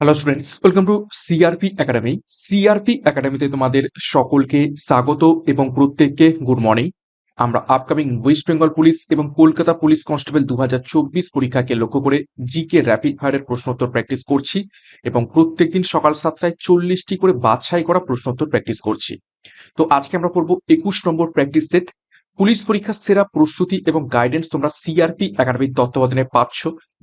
Hello students welcome to CRP academy CRP একাডেমিতে তোমাদের সকলকে স্বাগত এবং প্রত্যেককে গুড মর্নিং আমরা আপকামিং ওয়েস্ট বেঙ্গল পুলিশ এবং কলকাতা পুলিশ কনস্টেবল দু পরীক্ষাকে লক্ষ্য করে জিকে র্যাপিড ফায়ারের প্রশ্নোত্তর প্র্যাকটিস করছি এবং প্রত্যেকদিন সকাল সাতটায় চল্লিশটি করে বাছাই করা প্রশ্নোত্তর প্র্যাকটিস করছি। তো আজকে আমরা পড়ব একুশ নম্বর প্র্যাকটিস সেট পুলিশ পরীক্ষার সেরা প্রস্তুতি এবং গাইডেন্স তোমরা সিআরপি একাডেমির তত্ত্বাবধানে পাচ্ছ।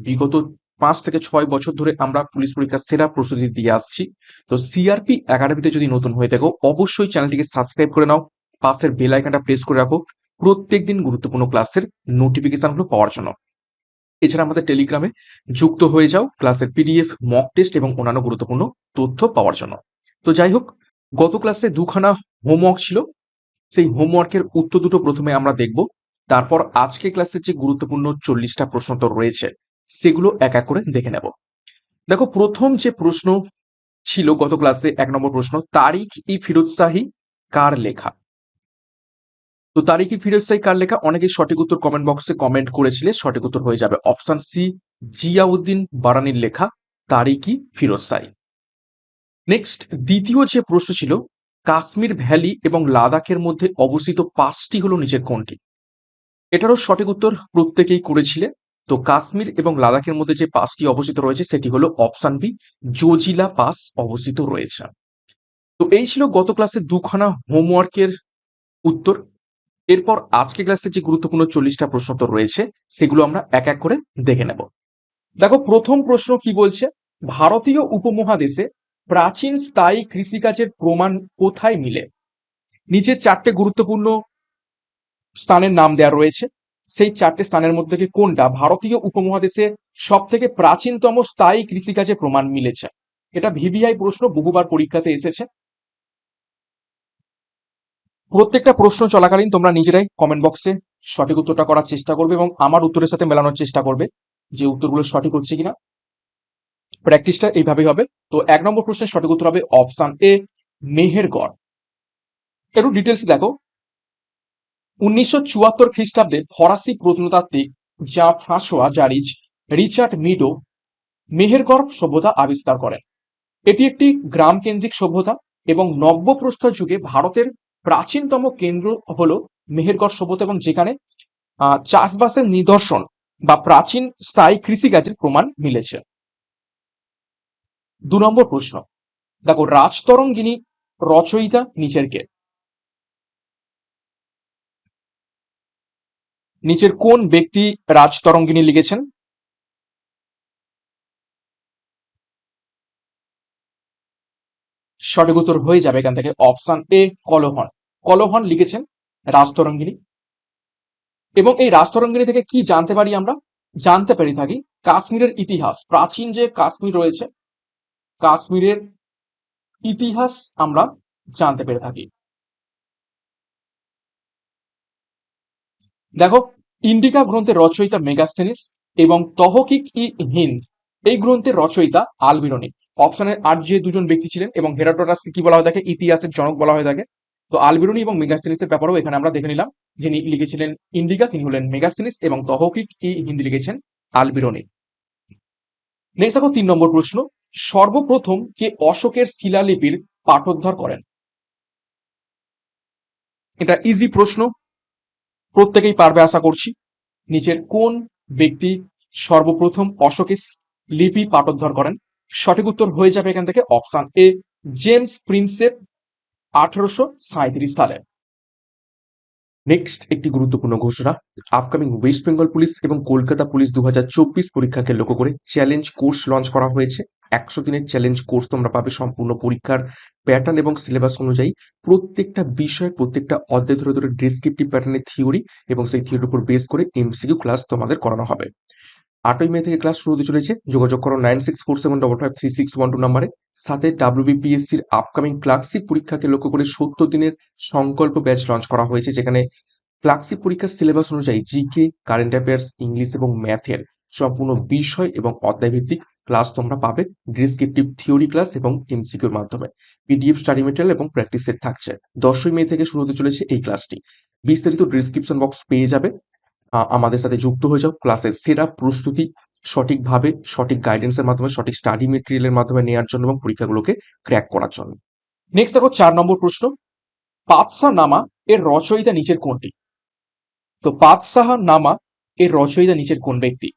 বিগত পাঁচ থেকে ছয় বছর ধরে আমরা পুলিশ পরীক্ষার সেরা প্রস্তুতি দিয়ে আসছি। তো সিআরপি একাডেমিতে যদি নতুন হয়ে থাকো, অবশ্যই চ্যানেলটিকে সাবস্ক্রাইব করে নাও, পাশের বেল আইকনটা প্রেস করে রাখো, প্রত্যেকদিন গুরুত্বপূর্ণ ক্লাসের নোটিফিকেশনগুলো পাওয়ার জন্য। এছাড়া আমাদের টেলিগ্রামে যুক্ত হয়ে যাও, ক্লাসের পিডিএফ মক টেস্ট এবং অন্যান্য গুরুত্বপূর্ণ তথ্য পাওয়ার জন্য। তো যাই হোক, গত ক্লাসে দুখানা হোমওয়ার্ক ছিল। সেই হোমওয়ার্কের উত্তর দুটো প্রথমে আমরা দেখব। তারপর আজকে ক্লাসের যে গুরুত্বপূর্ণ চল্লিশটা প্রশ্ন তো রয়েছে। সেগুলো এক এক করে দেখে নেব। দেখো, প্রথম যে প্রশ্ন ছিল গত ক্লাসে এক নম্বর প্রশ্ন, তারিখ ই ফিরোজ শাহী কার লেখা? তো তারিখ ই ফিরোজ শাহী কার লেখা? অনেকেই সঠিক উত্তর কমেন্ট বক্সে কমেন্ট করেছিলে, সঠিক উত্তর হয়ে যাবে অপশন সি জিয়াউদ্দিন বারানির লেখা তারিক ই ফিরোজ শাহী নেক্সট দ্বিতীয় যে প্রশ্ন ছিল, কাশ্মীর ভ্যালি এবং লাদাখের মধ্যে অবস্থিত পাঁচটি হলো নিচের কোনটি? এটারও সঠিক উত্তর প্রত্যেকেই করেছিলে। তো কাশ্মীর এবং লাদাখের মধ্যে যে পাসটি অবস্থিত রয়েছে, সেটি হলো অপশন বি জোজিলা পাস অবস্থিত রয়েছে। তো এই ছিল গত ক্লাসে দুখানা হোমওয়ার্কের উত্তর। এরপর আজকে ক্লাসে যে গুরুত্বপূর্ণ চল্লিশটা প্রশ্ন তো রয়েছে, সেগুলো আমরা এক এক করে দেখে নেব। দেখো, প্রথম প্রশ্ন কি বলছে? ভারতীয় উপমহাদেশে প্রাচীন স্থায়ী কৃষিকাজের প্রমাণ কোথায় মিলে? নিচের চারটে গুরুত্বপূর্ণ স্থানের নাম দেওয়া রয়েছে। সেই চারটে স্থানের মধ্যে থেকে কোনটা ভারতীয় উপমহাদেশে সব থেকে প্রাচীনতম স্থায়ী কৃষিকাজে প্রমাণ মিলেছে? এটা ভিভিআই প্রশ্ন বহুবার পরীক্ষাতে এসেছে। প্রত্যেকটা প্রশ্ন চলাকালীন তোমরা নিজেরাই কমেন্ট বক্সে সঠিক উত্তরটা করার চেষ্টা করবে এবং আমার উত্তরের সাথে মেলানোর চেষ্টা করবে যে উত্তরগুলো সঠিক হচ্ছে কিনা। প্র্যাকটিসটা এইভাবেই হবে। তো এক নম্বর প্রশ্নের সঠিক উত্তর হবে অপশান এ মেহেরগড়। একটু ডিটেলস দেখো। উনিশশো চুয়াত্তর খ্রিস্টাব্দে ফরাসি প্রত্নতাত্ত্বিক যা Francois Jarrige Richard Meadow Mehrgarh সভ্যতা আবিষ্কার করেন। এটি একটি গ্রাম কেন্দ্রিক সভ্যতা এবং নব্যপ্রস্তর যুগে ভারতের প্রাচীনতম কেন্দ্র হলো মেহেরগড় সভ্যতা এবং যেখানে চাষবাসের নিদর্শন বা প্রাচীন স্থায়ী কৃষিকাজের প্রমাণ মিলেছে। দু নম্বর প্রশ্ন। দেখো, রাজতরঙ্গিনী রচয়িতা নিচের কে? নিচের কোন ব্যক্তি রাজতরঙ্গিনী লিখেছেন? সঠিক উত্তর হয়ে যাবে এখান থেকে। Option A, Kalhana. কলহন লিখেছেন রাজতরঙ্গিনী। এবং এই রাজতরঙ্গিনী থেকে কি জানতে পারি আমরা? জানতে পারি থাকি কাশ্মীরের ইতিহাস। প্রাচীন যে কাশ্মীর রয়েছে, কাশ্মীরের ইতিহাস আমরা জানতে পেরে থাকি। দেখো ইন্ডিকা গ্রন্থের রচয়িতা মেগাস্থেনিস এবং তহকিক ই হিন্দ, এই গ্রন্থের রচয়িতা আলবিরনি। অপশনের আট যে দুজন ব্যক্তি ছিলেন এবং হেরাটোরাসকে কি বলা হয়ে থাকে ইতিহাসের জনক বলা হয়ে থাকে তো আলবিরনি এবং মেগাস্থেনিসের ব্যাপারেও এখানে আমরা দেখে নিলাম, যিনি লিখেছিলেন ইন্ডিকা, তিনি হলেন মেগাস্থেনিস এবং তহকিক ই হিন্দ লিখেছেন আলবিরনি। নেক্সট দেখো তিন নম্বর প্রশ্ন, সর্বপ্রথম কে অশোকের শিলালিপির পাঠোদ্ধার করেন? এটা ইজি প্রশ্ন প্রত্যেকেই পারবে আশা করছি। নিচের কোন ব্যক্তি সর্বপ্রথম অশোকের লিপি পাঠোদ্ধার করেন, সঠিক উত্তর হয়ে যাবে এখান থেকে অপশান এ, জেমস প্রিন্সেপ আঠারোশো সাঁত্রিশ সালে। নেক্সট একটি গুরুত্বপূর্ণ ঘোষণা। আপকামিং ওয়েস্ট বেঙ্গল পুলিশ এবং কলকাতা পুলিশ দু পরীক্ষাকে লক্ষ্য করে চ্যালেঞ্জ কোর্স লঞ্চ করা হয়েছে। একশো দিনের চ্যালেঞ্জ কোর্স তোমরা পাবে সম্পূর্ণ পরীক্ষার প্যাটার্ন এবং সিলেবাস অনুযায়ী। প্রত্যেকটা বিষয়ের প্রত্যেকটা অধ্যায় ধরে ধরে ডিসক্রিপটিভ প্যাটার্নের থিওরি এবং সেই থিওরির উপর বেস করে এমসিকিউ ক্লাস তোমাদের করানো হবে। আটই মে থেকে ক্লাস শুরু হতে চলেছে। যোগাযোগ করো nine six four seven double five three six one two নাম্বারে। সাথে ডাব্লিউবিপিএসসির আপকামিং ক্লার্কশিপ পরীক্ষাকে লক্ষ্য করে সত্তর দিনের সংকল্প ব্যাচ লঞ্চ করা হয়েছে, যেখানে ক্লার্কশিপ পরীক্ষার সিলেবাস অনুযায়ী জিকে, কারেন্ট অ্যাফেয়ার্স, ইংলিশ এবং ম্যাথের সম্পূর্ণ বিষয় এবং অধ্যায়ভিত্তিক ক্লাস তোমরা পাবে। ডিসক্রিপটিভ থিওরি ক্লাস এবং এমসিকিউর মাধ্যমে। পিডিএফ স্টাডি মেটেরিয়াল এবং প্র্যাকটিস সেট থাকছে। দশই মে থেকে শুরু হতে চলেছে এই ক্লাসটি। বিস্তারিত ডিসক্রিপশন বক্স পেয়ে যাবে। আমাদের সাথে যুক্ত হয়ে যাও। ক্লাসের সেরা প্রস্তুতি সঠিকভাবে, সঠিক গাইডেন্সের মাধ্যমে, সঠিক স্টাডি মেটেরিয়ালের মাধ্যমে নেওয়ার জন্য এবং পরীক্ষাগুলোকে ক্র্যাক করার জন্য। নেক্সট দেখো চার নম্বর প্রশ্ন। পাতসা নামা এর রচয়িতা নিচের কোনটি? তো পাতসাহ নামা এর রচয়িতা নিচের কোন ব্যক্তি?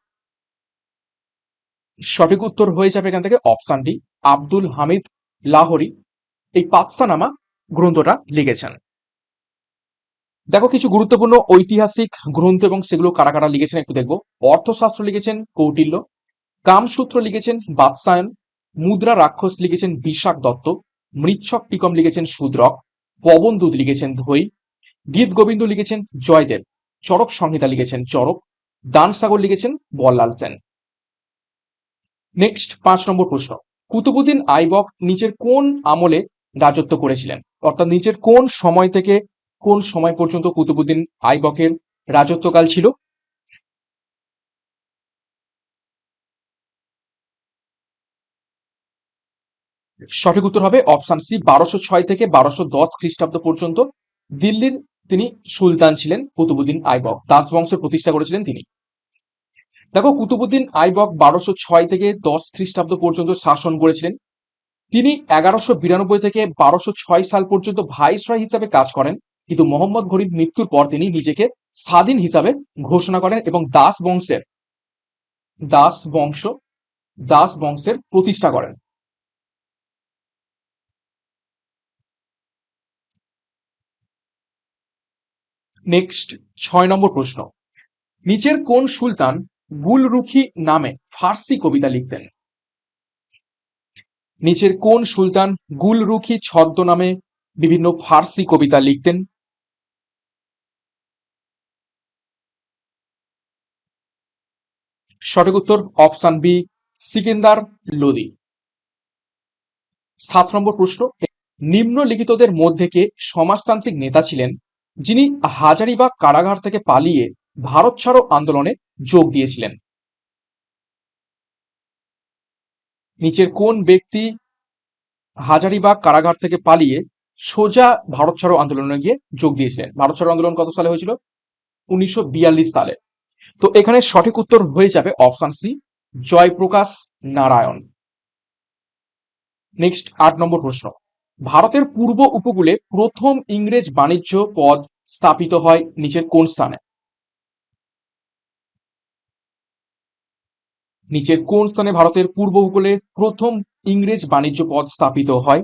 সঠিক উত্তর হয়ে যাবে এখান থেকে অপশন ডি আব্দুল হামিদ লাহোরি। এই পাতসা নামা গ্রন্থটা লিখেছেন। দেখো, কিছু গুরুত্বপূর্ণ ঐতিহাসিক গ্রন্থ এবং সেগুলো কারা কারা লিখেছেন একটু দেখব। অর্থশাস্ত্র লিখেছেন কৌটিল্য, কামসূত্র লিখেছেন বাদশায়ন, মুদ্রা রাক্ষস লিখেছেন বিশাখ দত্ত মৃচ্ছক টিকম লিখেছেন সুদ্রক পবনদূত লিখেছেন ধৈ গীত গোবিন্দ লিখেছেন জয়দেব চরক সংহিতা লিখেছেন চরক দানসাগর লিখেছেন বল্লাল সেন। নেক্সট, পাঁচ নম্বর প্রশ্ন। কুতুবুদ্দিন আইবক নিচের কোন আমলে রাজত্ব করেছিলেন? অর্থাৎ নিচের কোন সময় থেকে কোন সময় পর্যন্ত কুতুবুদ্দিন আইবকের রাজত্বকাল ছিল? সঠিক উত্তর হবে অপশন সি, বারোশো ছয় থেকে বারোশো দশ খ্রিস্টাব্দ পর্যন্ত দিল্লির তিনি সুলতান ছিলেন, কুতুবুদ্দিন আইবক। দাস বংশের প্রতিষ্ঠা করেছিলেন তিনি। দেখো, কুতুবুদ্দিন আইবক বারোশো ছয় থেকে দশ খ্রিস্টাব্দ পর্যন্ত শাসন করেছিলেন। তিনি এগারোশো বিরানব্বই থেকে বারোশো ছয় সাল পর্যন্ত ভাইসরয় হিসাবে কাজ করেন। কিন্তু মোহাম্মদ ঘড়ির মৃত্যুর পর তিনি নিজেকে স্বাধীন হিসাবে ঘোষণা করেন এবং দাস বংশের, দাস বংশ, দাস বংশের প্রতিষ্ঠা করেন। নেক্সট ছয় নম্বর প্রশ্ন। নিচের কোন সুলতান গুলরুখি নামে ফার্সি কবিতা লিখতেন? নিচের কোন সুলতান গুলরুখি ছদ্ম নামে বিভিন্ন ফার্সি কবিতা লিখতেন? সঠিক উত্তর অপশন বি, সিকিন্দার লোদি। সাত নম্বর প্রশ্ন, নিম্নলিখিতদের মধ্যে কে সমাজতান্ত্রিক নেতা ছিলেন যিনি হাজারিবাগ কারাগার থেকে পালিয়ে ভারত ছাড়ো আন্দোলনে যোগ দিয়েছিলেন? নিচের কোন ব্যক্তি হাজারিবাগ কারাগার থেকে পালিয়ে সোজা ভারত ছাড়ো আন্দোলনে গিয়ে যোগ দিয়েছিলেন? ভারত ছাড়ো আন্দোলন কত সালে হয়েছিল? উনিশশো বিয়াল্লিশ সালে। তো এখানে সঠিক উত্তর হয়ে যাবে option C Jayaprakash Narayan. Next আট নম্বর প্রশ্ন। ভারতের পূর্ব উপকূলে প্রথম ইংরেজ বাণিজ্য পদ স্থাপিত হয় নিচের কোন স্থানে? নিচের কোন স্থানে ভারতের পূর্ব উপকূলে প্রথম ইংরেজ বাণিজ্য পদ স্থাপিত হয়?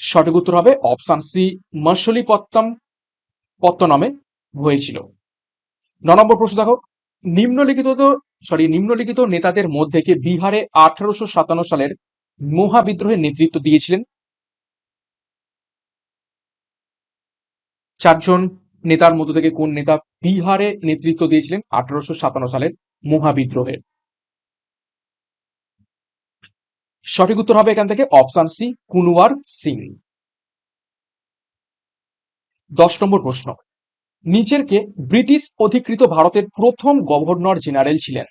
সঠিক উত্তর হবে অপশন সি মশলিপত্তম পত্তনমে। হয়েছিল। ন নম্বর প্রশ্ন দেখো, নিম্নলিখিত সরি নিম্নলিখিত নেতাদের মধ্যে কে বিহারে আঠারোশো সাতান্ন সালের মহাবিদ্রোহের নেতৃত্ব দিয়েছিলেন? চারজন নেতার মধ্য থেকে কোন নেতা বিহারে নেতৃত্ব দিয়েছিলেন আঠারোশো সাতান্ন সালের মহাবিদ্রোহের সঠিক উত্তর হবে এখান থেকে অপশন সি, কুনওয়ার সিং। দশ নম্বর প্রশ্ন। নিচের কে ব্রিটিশ অধিকৃত ভারতের প্রথম গভর্নর জেনারেল ছিলেন।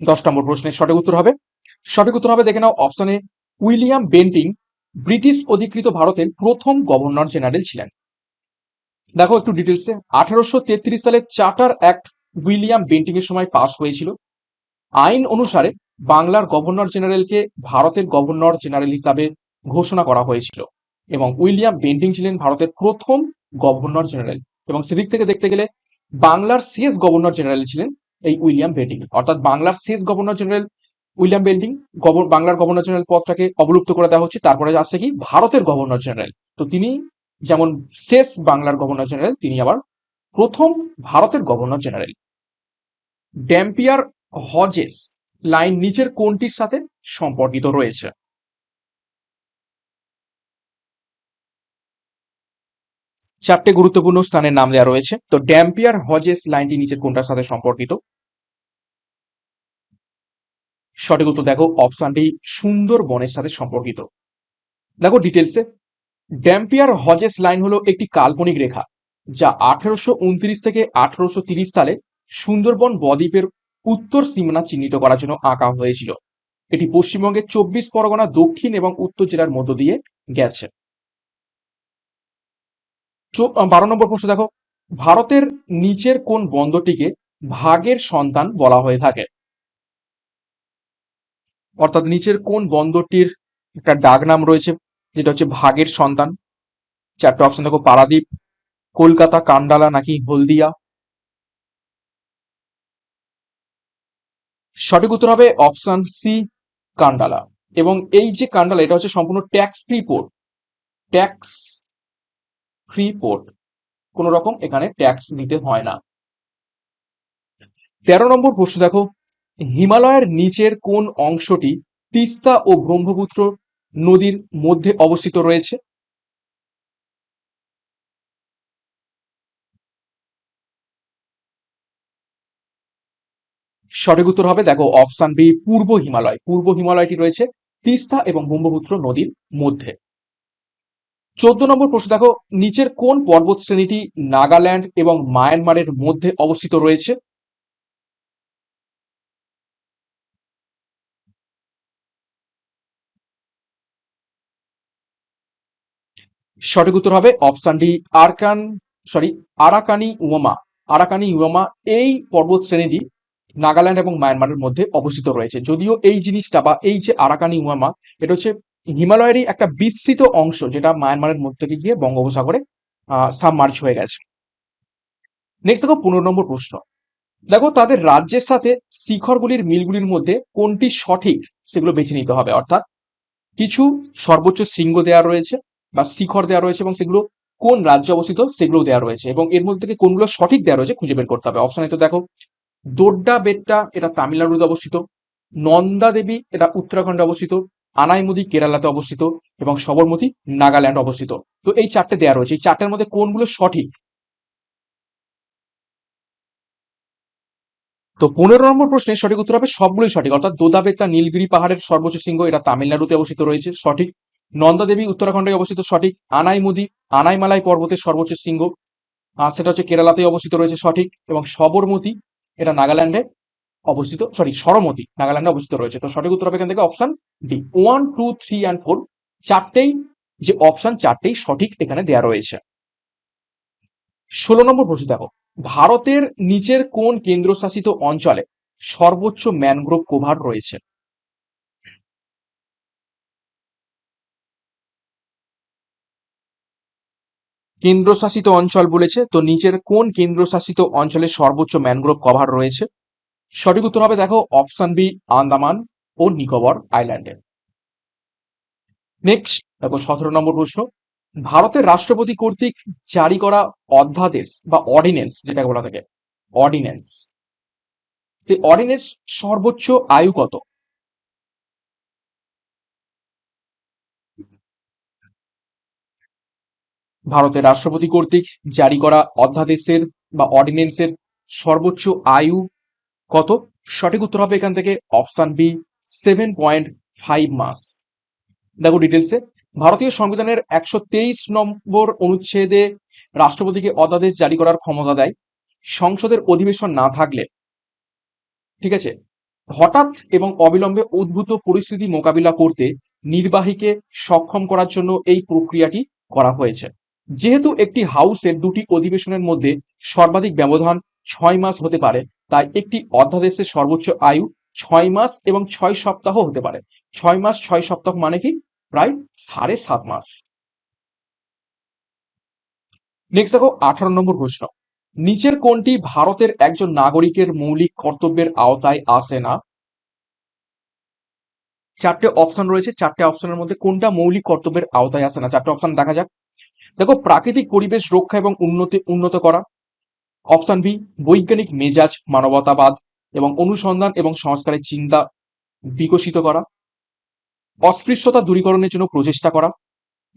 দশ নম্বর প্রশ্নের সঠিক উত্তর হবে। সঠিক উত্তর হবে, দেখে নাও, অপশনে উইলিয়াম বেন্টিং, ব্রিটিশ অধিকৃত ভারতের প্রথম গভর্নর জেনারেল ছিলেন। দেখো একটু ডিটেলসে আঠারোশো তেত্রিশ সালে চার্টার অ্যাক্ট উইলিয়াম বেন্টিং এর সময় পাস হয়েছিল। আইন অনুসারে বাংলার গভর্নর জেনারেলকে ভারতের গভর্নর জেনারেল হিসাবে ঘোষণা করা হয়েছিল এবং উইলিয়াম বেন্টিং ছিলেন ভারতের প্রথম গভর্নর জেনারেল এবং সেদিক থেকে দেখতে গেলে বাংলার শেষ গভর্নর জেনারেল ছিলেন এই উইলিয়াম বেন্টিং। অর্থাৎ বাংলার শেষ গভর্নর জেনারেল উইলিয়াম বেন্টিং বাংলার গভর্নর জেনারেল পদটাকে অবলুপ্ত করে দেওয়া হচ্ছে, তারপরে আসছে কি? ভারতের গভর্নর জেনারেল। তো তিনি যেমন শেষ বাংলার গভর্নর জেনারেল, তিনি আবার প্রথম ভারতের governor general. Dampier Hodges line নিচের কোনটির সাথে সম্পর্কিত রয়েছে। চারটে গুরুত্বপূর্ণ স্থানের নাম দেওয়া রয়েছে। তো ড্যাম্পিয়ার হজেস লাইনটি নিচের কোনটার সাথে সম্পর্কিত। সঠিক উত্তর দেখো অপশনটি সুন্দর বনের সাথে সম্পর্কিত। দেখো ডিটেলসে ড্যাম্পিয়ার হজেস লাইন হলো একটি কাল্পনিক রেখা, যা আঠারোশো থেকে আঠারোশো সালে সুন্দরবন বদ্বীপের উত্তর সীমানা চিহ্নিত করার জন্য আঁকা হয়েছিল। এটি পশ্চিমবঙ্গের চব্বিশ পরগনা, দক্ষিণ এবং উত্তর জেলার মধ্য দিয়ে গেছে। বারো নম্বর প্রশ্ন দেখো। ভারতের নিচের কোন বন্দরটিকে ভাগের সন্তান বলা হয়ে থাকে? অর্থাৎ নিচের কোন বন্দরটির একটা ডাক নাম রয়েছে, যেটা হচ্ছে ভাগের সন্তান। চারটে অপশন দেখো, পারাদ্বীপ, কলকাতা, কান্ডালা নাকি হলদিয়া? সঠিক উত্তর হবে অপশন সি কান্ডালা। এবং এই যে কান্ডালা, এটা হচ্ছে সম্পূর্ণ tax free port tax free port কোনো রকম এখানে ট্যাক্স দিতে হয় না। তেরো নম্বর প্রশ্ন দেখো। হিমালয়ের নিচের কোন অংশটি তিস্তা ও ব্রহ্মপুত্র নদীর মধ্যে অবস্থিত রয়েছে? সঠিক উত্তর হবে দেখো অপশন বি, পূর্ব হিমালয়। পূর্ব হিমালয়টি রয়েছে তিস্তা এবং ব্রহ্মপুত্র নদীর মধ্যে। চোদ্দ নম্বর প্রশ্ন, দেখো নিচের কোন পর্বত শ্রেণীটি নাগাল্যান্ড এবং মায়ানমারের মধ্যে অবস্থিত রয়েছে? সঠিক উত্তর হবে option D, Arakan, sorry, Arakan Yoma Arakan Yoma এই পর্বত শ্রেণীটি নাগাল্যান্ড এবং মায়ানমারের মধ্যে অবস্থিত রয়েছে। যদিও এই জিনিসটা বা এই যে আরাকানি উয়ামা, এটা হচ্ছে হিমালয়েরই একটা বিস্তৃত অংশ যেটা মায়ানমারের মধ্যে থেকে গিয়ে বঙ্গোপসাগরে সাবমার্জ হয়ে গেছে। নেক্সট দেখো পনেরো নম্বর প্রশ্ন। দেখো তাদের রাজ্যের সাথে শিখরগুলির মিলগুলির মধ্যে কোনটি সঠিক সেগুলো বেছে নিতে হবে। অর্থাৎ কিছু সর্বোচ্চ শৃঙ্গ দেওয়া রয়েছে বা শিখর দেওয়া রয়েছে এবং সেগুলো কোন রাজ্যে অবস্থিত সেগুলো দেওয়া রয়েছে এবং এর মধ্যে থেকে কোনগুলো সঠিক দেওয়া রয়েছে খুঁজে বের করতে হবে। অপশনে তো দেখো দোড্ডা বেট্টা এটা তামিলনাড়ুতে অবস্থিত, নন্দা দেবী এটা উত্তরাখণ্ডে অবস্থিত, আনাইমুদি কেরালাতে অবস্থিত এবং সবরমতি নাগাল্যান্ড অবস্থিত। তো এই চারটে দেওয়া রয়েছে। এই চারটের মধ্যে কোনগুলো সঠিক? তো পনেরো নম্বর প্রশ্নের সঠিক উত্তর হবে সবগুলোই সঠিক। অর্থাৎ দোদাবেত্তা নীলগিরি পাহাড়ের সর্বোচ্চ শৃঙ্গ এটা তামিলনাড়ুতে অবস্থিত রয়েছে, সঠিক। নন্দা দেবী উত্তরাখণ্ডে অবস্থিত, সঠিক। আনাইমুদি, আনাইমালাই পর্বতের সর্বোচ্চ শৃঙ্গ সেটা হচ্ছে কেরালাতে অবস্থিত রয়েছে, সঠিক। এবং সবরমতী এটা নাগাল্যান্ডে অবস্থিত সরি সরমতি, নাগাল্যান্ডে অবস্থিত রয়েছে। তো সঠিক উত্তর হবে এখান থেকে option D one two three and four চারটেই যে অপশন চারটেই সঠিক এখানে দেয়া রয়েছে। ষোলো নম্বর প্রশ্ন দেখো। ভারতের নিচের কোন কেন্দ্রশাসিত অঞ্চলে সর্বোচ্চ ম্যানগ্রোভ কোভার রয়েছে? কেন্দ্রশাসিত অঞ্চল বলেছে, তো নিচের কোন কেন্দ্রশাসিত অঞ্চলে সর্বোচ্চ ম্যানগ্রোভ কভার রয়েছে? সঠিক উত্তর হবে দেখো অপশন বি আন্দামান ও নিকোবর আইল্যান্ডে নেক্সট দেখো সতেরো নম্বর প্রশ্ন। ভারতের রাষ্ট্রপতি কর্তৃক জারি করা অধ্যাদেশ বা অর্ডিনেন্স যেটাকে বলা থাকে অর্ডিনেন্স সেই অর্ডিনেন্স সর্বোচ্চ আয়ু কত? ভারতের রাষ্ট্রপতি কর্তৃক জারি করা অধ্যাদেশের বা অর্ডিনেন্সের সর্বোচ্চ আয়ু কত? সঠিক উত্তর হবে এখান থেকে option B seven point five মাস দেখো ডিটেলসে ভারতীয় সংবিধানের একশো তেইশ নম্বর অনুচ্ছেদে রাষ্ট্রপতিকে অধ্যাদেশ জারি করার ক্ষমতা দেয়। সংসদের অধিবেশন না থাকলে। ঠিক আছে? হঠাৎ এবং অবিলম্বে উদ্ভূত পরিস্থিতি মোকাবিলা করতে নির্বাহীকে সক্ষম করার জন্য এই প্রক্রিয়াটি করা হয়েছে। যেহেতু একটি হাউসের দুটি অধিবেশনের মধ্যে সর্বাধিক ব্যবধান ছয় মাস হতে পারে, তাই একটি অধ্যাদেশের সর্বোচ্চ আয়ু ছয় মাস এবং ছয় সপ্তাহ হতে পারে। ছয় মাস, ছয় সপ্তাহ মানে কি? প্রায় সাড়ে সাত মাস। নেক্সট দেখো, আঠারো নম্বর প্রশ্ন। নিচের কোনটি ভারতের একজন নাগরিকের মৌলিক কর্তব্যের আওতায় আসে না? চারটে অপশন রয়েছে। চারটে অপশনের মধ্যে কোনটা মৌলিক কর্তব্যের আওতায় আসে না? চারটে অপশন দেখা যাক। দেখো, প্রাকৃতিক পরিবেশ রক্ষা এবং উন্নতি, উন্নত করা। অপশন বি বৈজ্ঞানিক মেজাজ মানবতাবাদ এবং অনুসন্ধান এবং সংস্কারের চিন্তা বিকশিত করা। অস্পৃশ্যতা দূরীকরণের জন্য প্রচেষ্টা করা।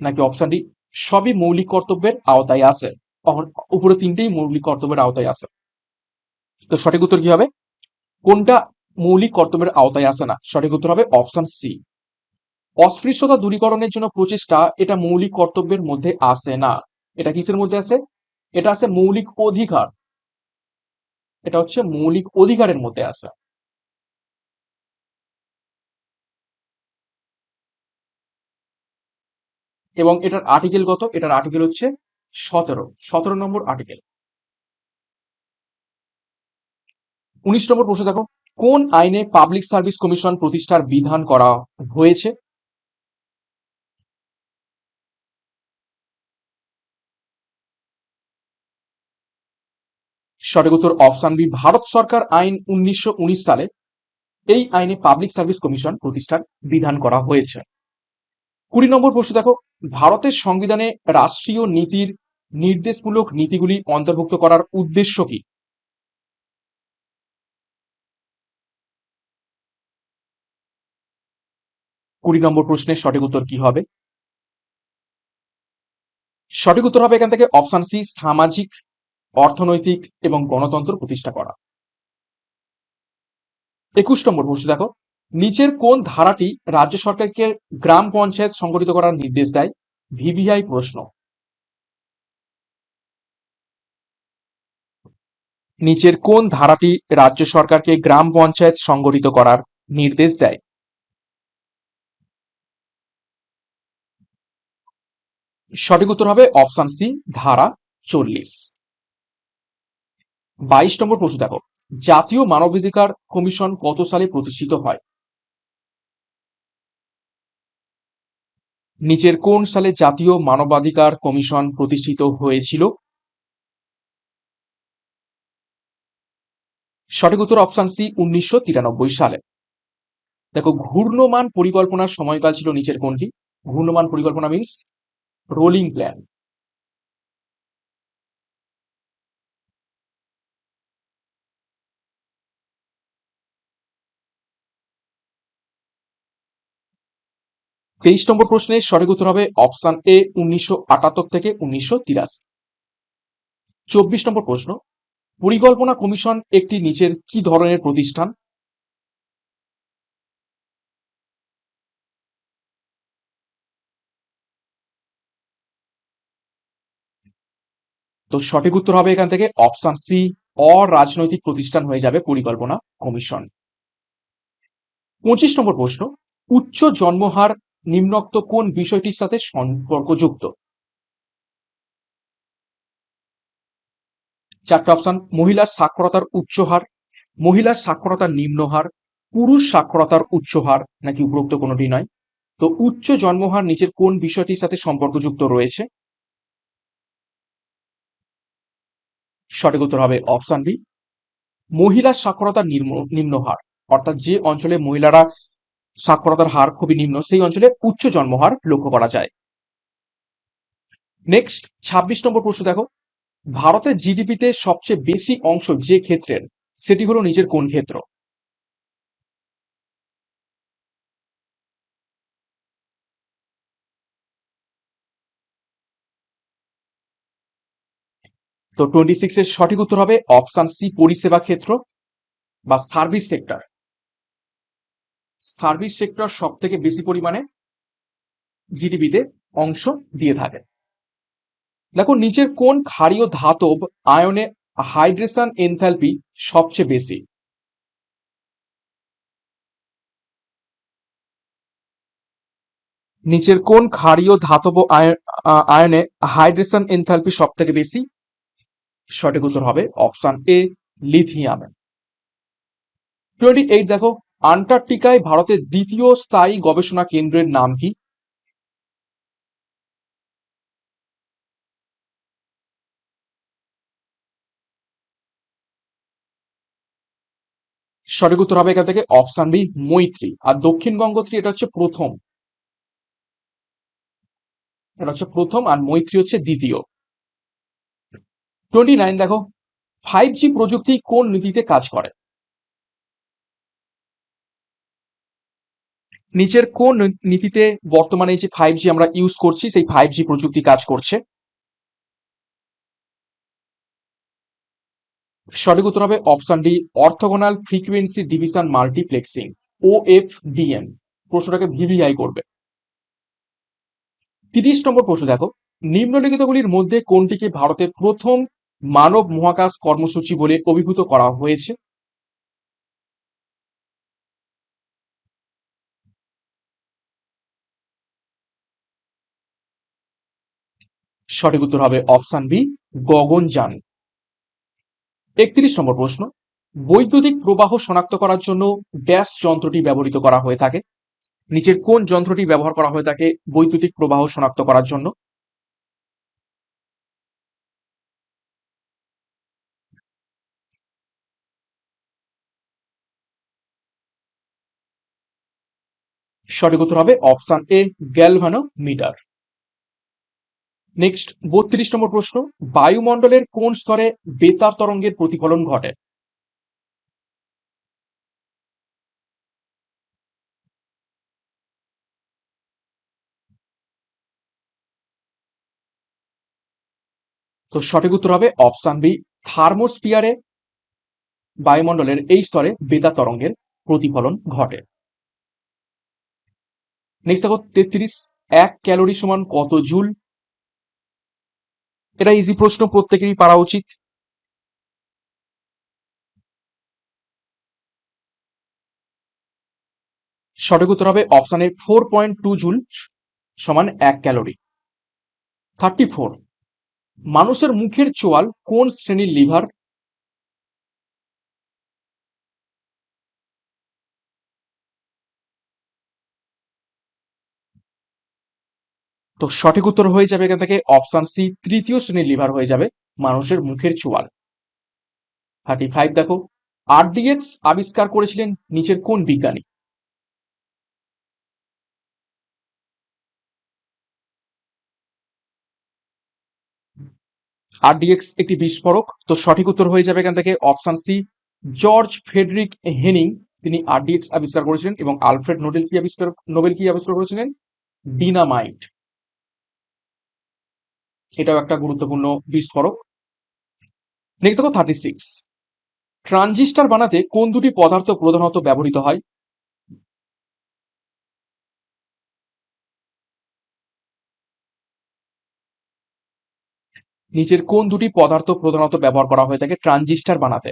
নাকি অপশন ডি সবই মৌলিক কর্তব্যের আওতায় আসে। অহ- উপরে তিনটেই মৌলিক কর্তব্যের আওতায় আসে। তো সঠিক উত্তর কি হবে? কোনটা মৌলিক কর্তব্যের আওতায় আসে না? সঠিক উত্তর হবে অপশন সি অস্পৃশ্যতা দূরীকরণের জন্য প্রচেষ্টা এটা মৌলিক কর্তব্যের মধ্যে আসে না। এটা কিসের মধ্যে আছে এটা আছে মৌলিক অধিকার। এটা হচ্ছে মৌলিক অধিকারের মধ্যে আসে। এবং এটার আর্টিকেল কত? এটার আর্টিকেল হচ্ছে সতেরো। সতেরো নম্বর আর্টিকেল উনিশ নম্বর প্রশ্ন দেখো। কোন আইনে পাবলিক সার্ভিস কমিশন প্রতিষ্ঠার বিধান করা হয়েছে? সঠিক উত্তর অপশন বি, ভারত সরকার আইন উনিশশো উনিশ সালে এই আইনে পাবলিক সার্ভিস কমিশন প্রতিষ্ঠার বিধান করা হয়েছে। কুড়ি নম্বর প্রশ্ন, দেখো, ভারতের সংবিধানে রাষ্ট্রীয় নীতির নির্দেশমূলক নীতিগুলি অন্তর্ভুক্ত করার উদ্দেশ্য কি? কুড়ি নম্বর প্রশ্নের সঠিক উত্তর কি হবে? সঠিক উত্তর হবে এখান থেকে অপশন সি, সামাজিক অর্থনৈতিক এবং গণতন্ত্র প্রতিষ্ঠা করা। একুশ নম্বর প্রশ্ন, দেখো। নিচের কোন ধারাটি রাজ্য সরকারকে গ্রাম পঞ্চায়েত সংগঠিত করার নির্দেশ দেয়? ভিভিআই প্রশ্ন। নিচের কোন ধারাটি রাজ্য সরকারকে গ্রাম পঞ্চায়েত সংগঠিত করার নির্দেশ দেয়? সঠিক উত্তর হবে অপশন সি, ধারা চল্লিশ। বাইশ নম্বর প্রশ্ন দেখো, জাতীয় মানবাধিকার কমিশন কত সালে প্রতিষ্ঠিত হয়? নিচের কোন সালে জাতীয় মানবাধিকার কমিশন প্রতিষ্ঠিত হয়েছিল? সঠিক উত্তর অপশন সি, উনিশশো তিরানব্বই সালে। দেখো, ঘূর্ণমান পরিকল্পনার সময়কাল ছিল নিচের কোনটি? ঘূর্ণমান পরিকল্পনা মিন্স রোলিং প্ল্যান তেইশ নম্বর প্রশ্নের সঠিক উত্তর হবে অপশন এ উনিশশো থেকে উনিশশো তিরাশি। চব্বিশ নম্বর প্রশ্ন, পরিকল্পনা কমিশন একটি নিচের কি ধরনের প্রতিষ্ঠান? তো সঠিক উত্তর হবে এখান থেকে অপশন সি, অরাজনৈতিক প্রতিষ্ঠান হয়ে যাবে পরিকল্পনা কমিশন। পঁচিশ নম্বর প্রশ্ন, উচ্চ জন্মহার নিম্নোক্ত কোন বিষয়টির সাথে সম্পর্কযুক্ত? চারটা অপশন, মহিলার সাক্ষরতার উচ্চ হার মহিলার সাক্ষরতার নিম্ন হার পুরুষ সাক্ষরতার উচ্চ হার নাকি উপরোক্ত কোনোটি নয়? তো উচ্চ জন্মহার নিচের কোন বিষয়টির সাথে সম্পর্কযুক্ত রয়েছে? সঠিক উত্তর হবে অপশন বি, মহিলার সাক্ষরতার নিম্ন হার অর্থাৎ যে অঞ্চলে মহিলারা সাক্ষরতার হার খুবই নিম্ন, সেই অঞ্চলে উচ্চ জন্মহার লক্ষ্য করা যায়। নেক্সট ২৬ নম্বর প্রশ্ন দেখো। ভারতের জিডিপিতে সবচেয়ে বেশি অংশ যে ক্ষেত্রের, সেটি হলো নিজের কোন ক্ষেত্র? তো টোয়েন্টি সিক্স এর সঠিক উত্তর হবে অপশন সি পরিষেবা ক্ষেত্র বা সার্ভিস সেক্টর সার্ভিস সেক্টর সব থেকে বেশি পরিমাণে জিডিপিতে অংশ দিয়ে থাকে। দেখো, নিচের কোন ক্ষারীয় ধাতব আয়নে হাইড্রেশন এনথ্যালপি সবচেয়ে বেশি। নিচের কোন ক্ষারীয় ধাতব আয়নে হাইড্রেশন এনথ্যালপি সব থেকে বেশি। সঠিক উত্তর হবে option A, lithium. Twenty eight দেখো আন্টার্কটিকায় ভারতের দ্বিতীয় স্থায়ী গবেষণা কেন্দ্রের নাম কি? সঠিক উত্তর হবে এখান থেকে অপশন বি, মৈত্রী। আর দক্ষিণ গঙ্গোত্রী এটা হচ্ছে প্রথম। এটা হচ্ছে প্রথম আর মৈত্রী হচ্ছে দ্বিতীয়। টোয়েন্টি নাইন, দেখো। ফাইভ জি প্রযুক্তি কোন নীতিতে কাজ করে? নিচের কোন নীতিতে বর্তমানে যে ফাইভ জি আমরা ইউজ করছি, সেই ফাইভ জি প্রযুক্তি কাজ করছে? সঠিক উত্তর হবে option D orthogonal frequency division multiplexing O F DM প্রশ্নটাকে ভিভিআই করবে। তিরিশ নম্বর প্রশ্ন দেখো, নিম্নলিখিতগুলির মধ্যে কোনটিকে ভারতের প্রথম মানব মহাকাশ কর্মসূচি বলে অভিভূত করা হয়েছে? সঠিক উত্তর হবে অপশন বি গগনযান একত্রিশ নম্বর প্রশ্ন, বৈদ্যুতিক প্রবাহ শনাক্ত করার জন্য ড্যাশ যন্ত্রটি ব্যবহৃত করা হয়ে থাকে। নিচের কোন যন্ত্রটি ব্যবহার করা হয়ে থাকে বৈদ্যুতিক প্রবাহ শনাক্ত করার জন্য? সঠিক উত্তর হবে অপশান এ, গ্যালভানোমিটার। নেক্সট বত্রিশ নম্বর প্রশ্ন, বায়ুমণ্ডলের কোন স্তরে বেতার তরঙ্গের প্রতিফলন ঘটে? তো সঠিক উত্তর হবে অপশন বি থার্মোস্পিয়ারে বায়ুমণ্ডলের এই স্তরে বেতার তরঙ্গের প্রতিফলন ঘটে। নেক্সট দেখো, তেত্রিশ, এক ক্যালোরি সমান কত জুল? এটা ইজি প্রশ্ন, প্রত্যেকেরই পারা উচিত। সঠিক উত্তর হবে অপশানে ফোর পয়েন্ট টু জুল সমান এক ক্যালোরি। থার্টি ফোর মানুষের মুখের চোয়াল কোন শ্রেণির লিভার তো সঠিক উত্তর হয়ে যাবে এখান থেকে অপশন সি তৃতীয় শ্রেণির লিভার হয়ে যাবে মানুষের মুখের চোয়াল। থার্টি ফাইভ দেখো আরডিএক্স আবিষ্কার করেছিলেন নিচের কোন বিজ্ঞানী? আরডিএক্স একটি বিস্ফোরক। তো সঠিক উত্তর হয়ে যাবে এখান থেকে option C George Frederick Henning তিনি আরডিএক্স আবিষ্কার করেছিলেন এবং আলফ্রেড নোবেল কি আবিষ্কার নোবেল কি আবিষ্কার করেছিলেন? ডিনামাইট এটাও একটা গুরুত্বপূর্ণ বিস্ফোরক। নেক্সট দেখো থার্টি সিক্স ট্রানজিস্টার বানাতে কোন দুটি পদার্থ প্রধানত ব্যবহৃত হয়? নিচের কোন দুটি পদার্থ প্রধানত ব্যবহার করা হয়ে থাকে? ট্রানজিস্টার বানাতে।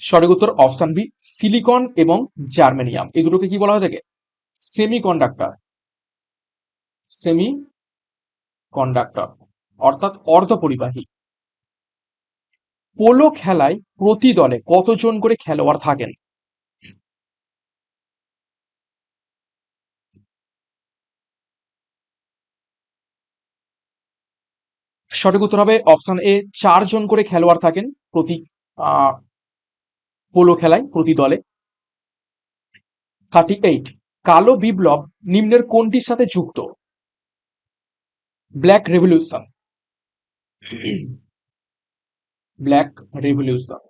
সঠিক উত্তর অপশন বি সিলিকন এবং জার্মেনিয়াম দুটোকে কি বলা হয়ে থাকে? সেমি কন্ডাক্টর সেমি কন্ডাক্টর অর্থাৎ অর্ধপরিবাহী। পোলো খেলায় প্রতি দলে কতজন করে খেলোয়াড় থাকেন? সঠিক উত্তর হবে অপশন এ, চারজন করে খেলোয়াড় থাকেন প্রতি পোলো খেলায় প্রতি দলে থার্টি এইট কালো বিপ্লব নিম্নের কোনটির সাথে যুক্ত? ব্ল্যাক রেভলিউশন ব্ল্যাক রেভলিউশন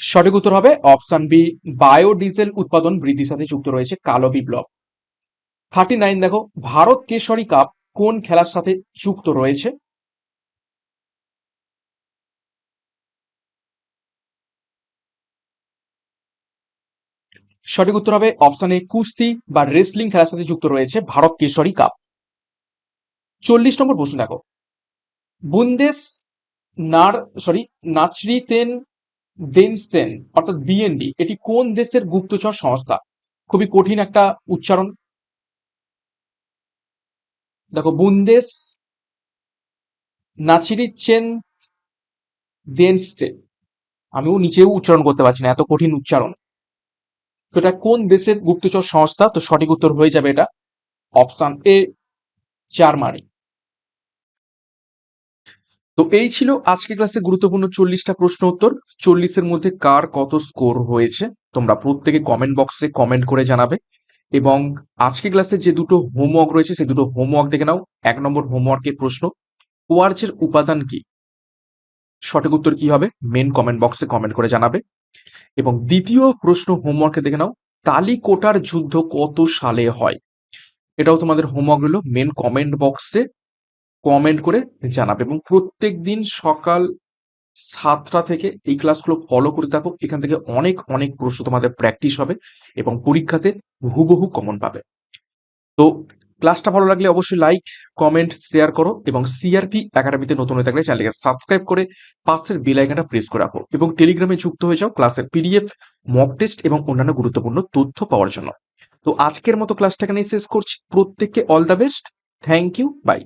সঠিক উত্তর হবে অপশন বি, বায়োডিজেল উৎপাদন বৃদ্ধির সাথে যুক্ত রয়েছে কালো বিপ্লব। থার্টি নাইন দেখো, ভারত কেশরী কাপ কোন খেলার সাথে যুক্ত রয়েছে? সঠিক উত্তর হবে অপশানে কুস্তি বা রেসলিং খেলার সাথে যুক্ত রয়েছে ভারত কেশরী কাপ। চল্লিশ নম্বর প্রশ্ন দেখো। বুন্দেস নার সরি নাচরিতেন দেনস্তেন, অর্থাৎ বিএনডি, এটি কোন দেশের গুপ্তচর সংস্থা? খুবই কঠিন একটা উচ্চারণ। দেখো, বুন্দেস নাচিরিচেন দেনস্তে আমিও নিচেও উচ্চারণ করতে পারছি না, এত কঠিন উচ্চারণ। তো এটা কোন দেশের গুপ্তচর সংস্থা? তো সঠিক উত্তর হয়ে যাবে এটা অপশান এ, জার্মানি। তো এই ছিল আজকে ক্লাসে গুরুত্বপূর্ণ চল্লিশটা প্রশ্ন উত্তর। চল্লিশের মধ্যে কার কত স্কোর হয়েছে? তোমরা প্রত্যেকে কমেন্ট বক্সে কমেন্ট করে জানাবে। এবং আজকে ক্লাসে যে দুটো হোমওয়ার্ক রয়েছে, সেই দুটো হোমওয়ার্ক দেখে নাও। এক নম্বর হোমওয়ার্কের প্রশ্ন, কোয়ার্চের উপাদান কি? সঠিক উত্তর কি হবে? মেন কমেন্ট বক্সে কমেন্ট করে জানাবে। এবং দ্বিতীয় প্রশ্ন হোমওয়ার্কে দেখে নাও, তালিকোটার যুদ্ধ কত সালে হয়? এটাও তোমাদের হোমওয়ার্ক রইল মেন কমেন্ট বক্সে কমেন্ট করে জানাবে। এবং প্রত্যেক দিন সকাল সাতটা থেকে এই ক্লাসগুলো ফলো করে থাকো, এখান থেকে অনেক অনেক প্রশ্ন তোমাদের প্র্যাকটিস হবে এবং পরীক্ষাতে হুবহু কমন পাবে। তো ক্লাসটা ভালো লাগলে অবশ্যই লাইক কমেন্ট শেয়ার করো এবং সিআরপি একাডেমিতে নতুন হয়ে থাকলে চ্যানেলকে সাবস্ক্রাইব করে পাশের বেল আইকনটা প্রেস করে রাখো এবং টেলিগ্রামে যুক্ত হয়ে যাও ক্লাসের পিডিএফ মক টেস্ট এবং অন্যান্য গুরুত্বপূর্ণ তথ্য পাওয়ার জন্য। তো আজকের মতো ক্লাসটা এখানেই শেষ করছি। প্রত্যেককে all the best thank you bye